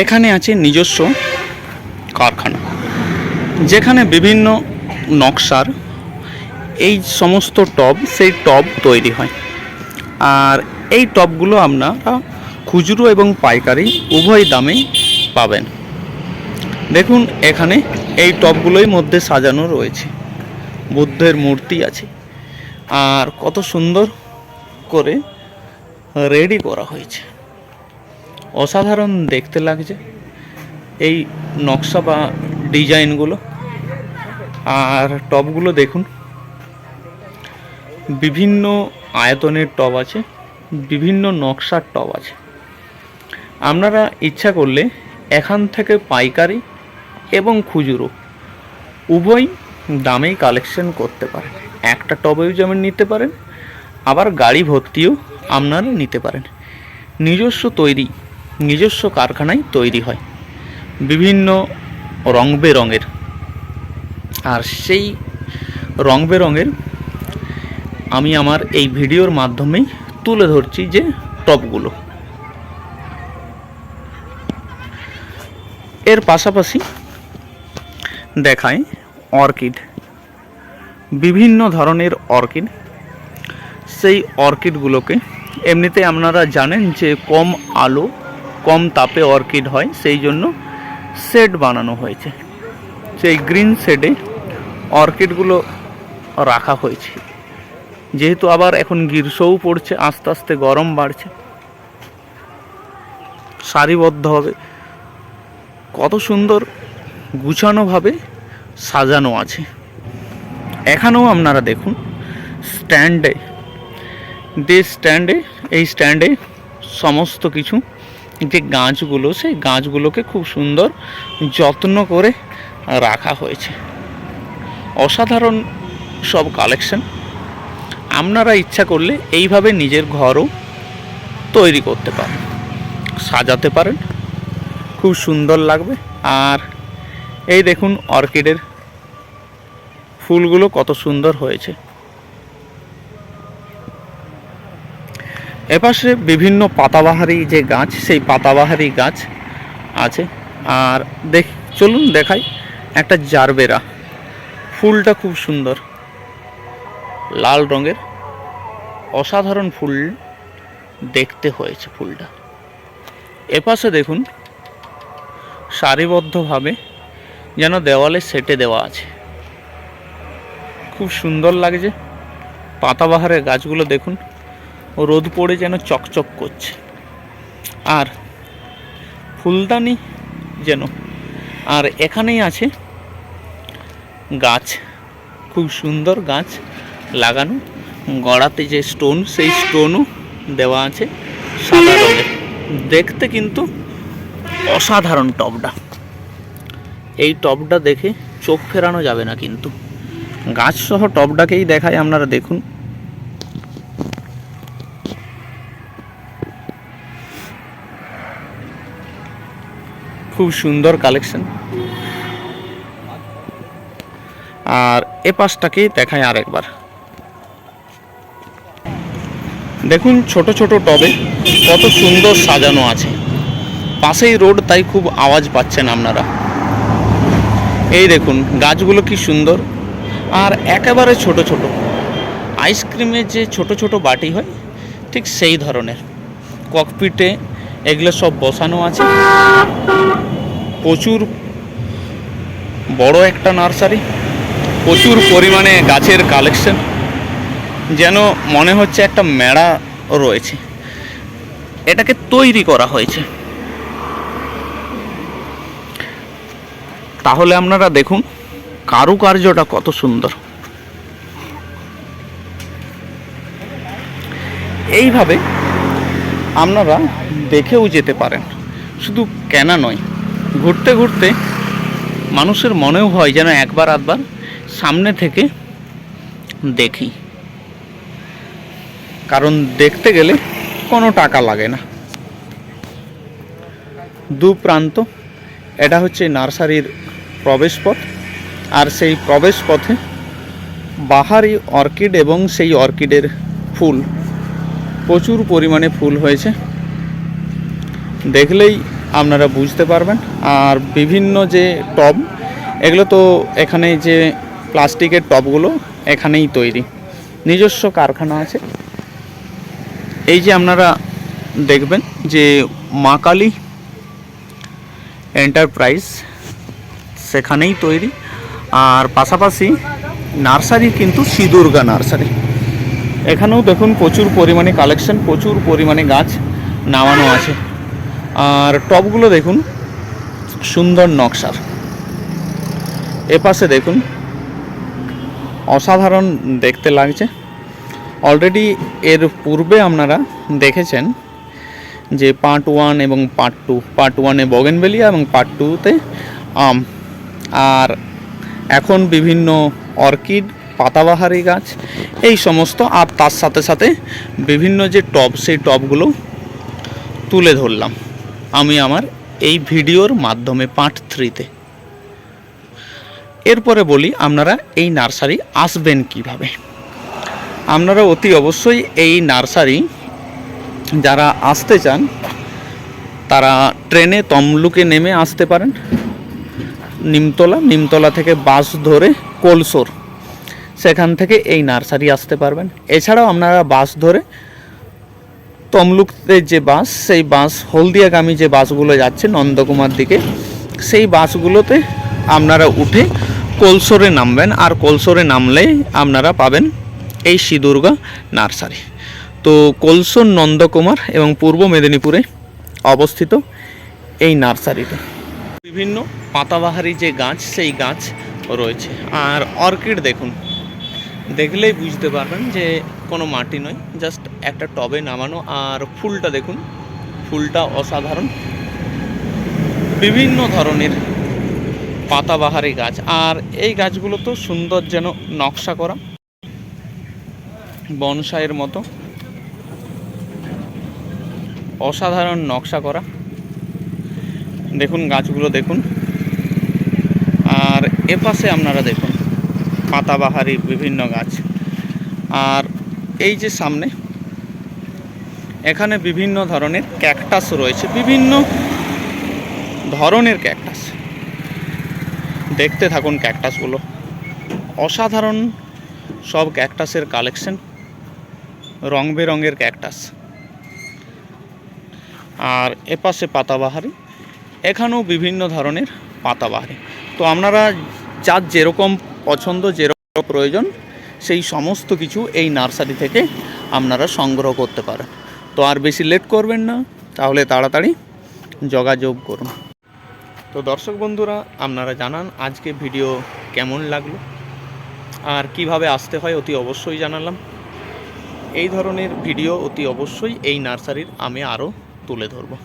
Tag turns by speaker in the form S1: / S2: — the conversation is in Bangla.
S1: এখানে আছে নিজস্ব কারখানা, যেখানে বিভিন্ন নকশার এই সমস্ত টব, সেই টব তৈরি হয়। আর এই টবগুলো আপনারা খুচরো এবং পাইকারি উভয় দামেই পাবেন। দেখুন, এখানে এই টবগুলোই মধ্যে সাজানো রয়েছে। বুদ্ধের মূর্তি আছে। আর কত সুন্দর করে রেডি করা হয়েছে। অসাধারণ দেখতে লাগছে। এই নকশা বা ডিজাইনগুলো আর টবগুলো দেখুন। বিভিন্ন আয়তনের টব আছে, বিভিন্ন নকশার টব আছে। আপনারা ইচ্ছা করলে এখান থেকে পাইকারি এবং খুচরো উভয় দামেই কালেকশন করতে পারেন। একটা টবেও যেমন নিতে পারেন, আবার গাড়ি ভর্তিও আপনারা নিতে পারেন। নিজস্ব তৈরি নিজস্ব কারখানায় তৈরি হয়। বিভিন্ন রং বেরঙের আর সেই রং বেরঙের আমি আমার এই ভিডিওর মাধ্যমেই তুলে ধরছি যে টপগুলো। এর পাশাপাশি দেখায় অর্কিড। বিভিন্ন ধরনের অর্কিড। সেই অর্কিডগুলোকে এমনিতে আপনারা জানেন যে কম আলো কম তাপে অর্কিড হয়, সেই জন্য শেড বানানো হয়েছে। সেই গ্রিন শেডে অর্কিডগুলো রাখা হয়েছে। যেহেতু আবার এখন গ্রীষ্মও পড়ছে, আস্তে আস্তে গরম বাড়ছে। সারিবদ্ধভাবে কত সুন্দর গুছানোভাবে সাজানো আছে। এখানেও আপনারা দেখুন, স্ট্যান্ডে, যে স্ট্যান্ডে, এই স্ট্যান্ডে সমস্ত কিছু যে গাছগুলো, সেই গাছগুলোকে খুব সুন্দর যত্ন করে রাখা হয়েছে। অসাধারণ সব কালেকশন আপনারা ইচ্ছা করলে এইভাবে নিজের ঘরও তৈরি করতে পারেন। সাজাতে পারেন। খুব সুন্দর লাগবে। আর এই দেখুন অর্কিডের ফুলগুলো কত সুন্দর হয়েছে। এপাশে বিভিন্ন পাতাবাহারি যে গাছ, সেই পাতাবাহারি গাছ আছে। আর দেখ, চলুন দেখাই একটা জারবেরা। ফুলটা খুব সুন্দর, লাল রঙের। অসাধারণ ফুল দেখতে হয়েছে ফুলটা। এপাশে দেখুন, সারিবদ্ধভাবে যেন দেওয়ালে সেটে দেওয়া আছে। খুব সুন্দর লাগছে পাতাবাহারের গাছগুলো দেখুন রোদ পড়ে যেন চকচক করছে। আর ফুলদানি যেন, আর এখানেই আছে গাছ, খুব সুন্দর গাছ লাগানো। গড়াতে যে স্টোন সেই স্টোনও দেওয়া আছে সাদা রঙের। দেখতে কিন্তু অসাধারণ টবটা। এই টবটা দেখে চোখ ফেরানো যাবে না কিন্তু। গাছ সহ টবটাকেই দেখায় আপনারা দেখুন। খুব সুন্দর কালেকশন। আর এ পাশটাকেই দেখায় আরেকবার। দেখুন ছোট ছোট টবে কত সুন্দর সাজানো আছে। পাশেই রোড, তাই খুব আওয়াজ পাচ্ছেন আপনারা। এই দেখুন, গাছগুলো কি সুন্দর। আর একেবারে ছোট ছোট। আইসক্রিমের যে ছোট ছোট বাটি হয়, ঠিক সেই ধরনের। ককপিটে এগুলো সব বসানো আছে। প্রচুর বড় একটা নার্সারি, প্রচুর পরিমাণে গাছের কালেকশন যেন মনে হচ্ছে একটা মেড়া রয়েছে। এটাকে তৈরি করা হয়েছে। তাহলে আপনারা দেখুন কারুকার্যটা কত সুন্দর। এইভাবে আপনারা দেখেও যেতে পারেন। শুধু কেনা নয় ঘুরতে ঘুরতে মানুষের মনেও হয় যেন একবার আধবার সামনে থেকে দেখি। কারণ দেখতে গেলে কোনো টাকা লাগে না। দু প্রান্ত, এটা হচ্ছে নার্সারির প্রবেশপথ। আর সেই প্রবেশ পথে বাহারি অর্কিড এবং সেই অর্কিডের ফুল, প্রচুর পরিমাণে ফুল হয়েছে। দেখলেই আপনারা বুঝতে পারবেন। আর বিভিন্ন যে টব, এগুলো তো এখানে যে প্লাস্টিকের টবগুলো এখানেই তৈরি। নিজস্ব কারখানা আছে। এই যে আপনারা দেখবেন যে মা কালী এন্টারপ্রাইজ সেখানেই তৈরি। আর পাশাপাশি নার্সারি কিন্তু সিদুর্গা নার্সারি। এখানেও দেখুন প্রচুর পরিমাণে কালেকশন, প্রচুর পরিমাণে গাছ নামানো আছে। আর টবগুলো দেখুন, সুন্দর নকশার। এপাশে দেখুন, অসাধারণ দেখতে লাগছে। অলরেডি এর পূর্বে আপনারা দেখেছেন যে পার্ট ওয়ান এবং পার্ট টু পার্ট ওয়ানে বগেনবেলিয়া এবং পার্ট টুতে আম। আর এখন বিভিন্ন অর্কিড পাতাবাহারি গাছ, এই সমস্ত, আর তার সাথে সাথে বিভিন্ন যে টব সেই টবগুলো তুলে ধরলাম। আমি আমার এই ভিডিওর মাধ্যমে পার্ট থ্রিতে এরপরে বলি আপনারা এই নার্সারি আসবেন কীভাবে। আপনারা অতি অবশ্যই এই নার্সারি যারা আসতে চান, তারা ট্রেনে তমলুকে নেমে আসতে পারেন। নিমতলা নিমতলা থেকে বাস ধরে কোলসোর। সেখান থেকে এই নার্সারি আসতে পারবেন। এছাড়াও আপনারা বাস ধরে তমলুকতে যে বাস, সেই বাস, হলদিয়াগামী যে বাসগুলো যাচ্ছে নন্দকুমার দিকে, সেই বাসগুলোতে আপনারা উঠে কোলসোরে নামবেন আর কোলসোরে নামলেই আপনারা পাবেন এই সিদুর্গা নার্সারি। তো কোলসোর নন্দকুমার এবং পূর্ব মেদিনীপুরে অবস্থিত এই নার্সারিতে বিভিন্ন পাতাবাহারি যে গাছ, সেই গাছ রয়েছে। আর অর্কিড দেখুন। দেখলেই বুঝতে পারবেন যে কোনো মাটি নয় জাস্ট একটা টবে নামানো। আর ফুলটা দেখুন, ফুলটা অসাধারণ। বিভিন্ন ধরনের পাতাবাহারি গাছ। আর এই গাছগুলো তো সুন্দর যেন নকশা করা, বনসাইয়ের মতো। অসাধারণ নকশা করা। দেখুন, গাছগুলো দেখুন। আর এপাশে আপনারা দেখুন পাতাবাহারি, বিভিন্ন গাছ। আর এই যে সামনে, এখানে বিভিন্ন ধরনের ক্যাকটাস রয়েছে, বিভিন্ন ধরনের ক্যাকটাস। দেখতে থাকুন ক্যাকটাসগুলো। অসাধারণ সব ক্যাকটাসের কালেকশন রং বেরঙের ক্যাকটাস। আর এপাশে পাতাবাহারি, এখানেও বিভিন্ন ধরনের পাতাবাহারি। তো আপনারা যার যেরকম পছন্দ যেরকম প্রয়োজন, সেই সমস্ত কিছু এই নার্সারি থেকে আপনারা সংগ্রহ করতে পারেন। তো আর বেশি লেট করবেন না, তাহলে তাড়াতাড়ি যোগাযোগ করুন। তো দর্শক বন্ধুরা, আপনারা জানান আজকে ভিডিও কেমন লাগল, আর কীভাবে আসতে হয় অতি অবশ্যই জানালাম। এই ধরনের ভিডিও অতি অবশ্যই এই নার্সারির আমি আরও তুলে ধরবো।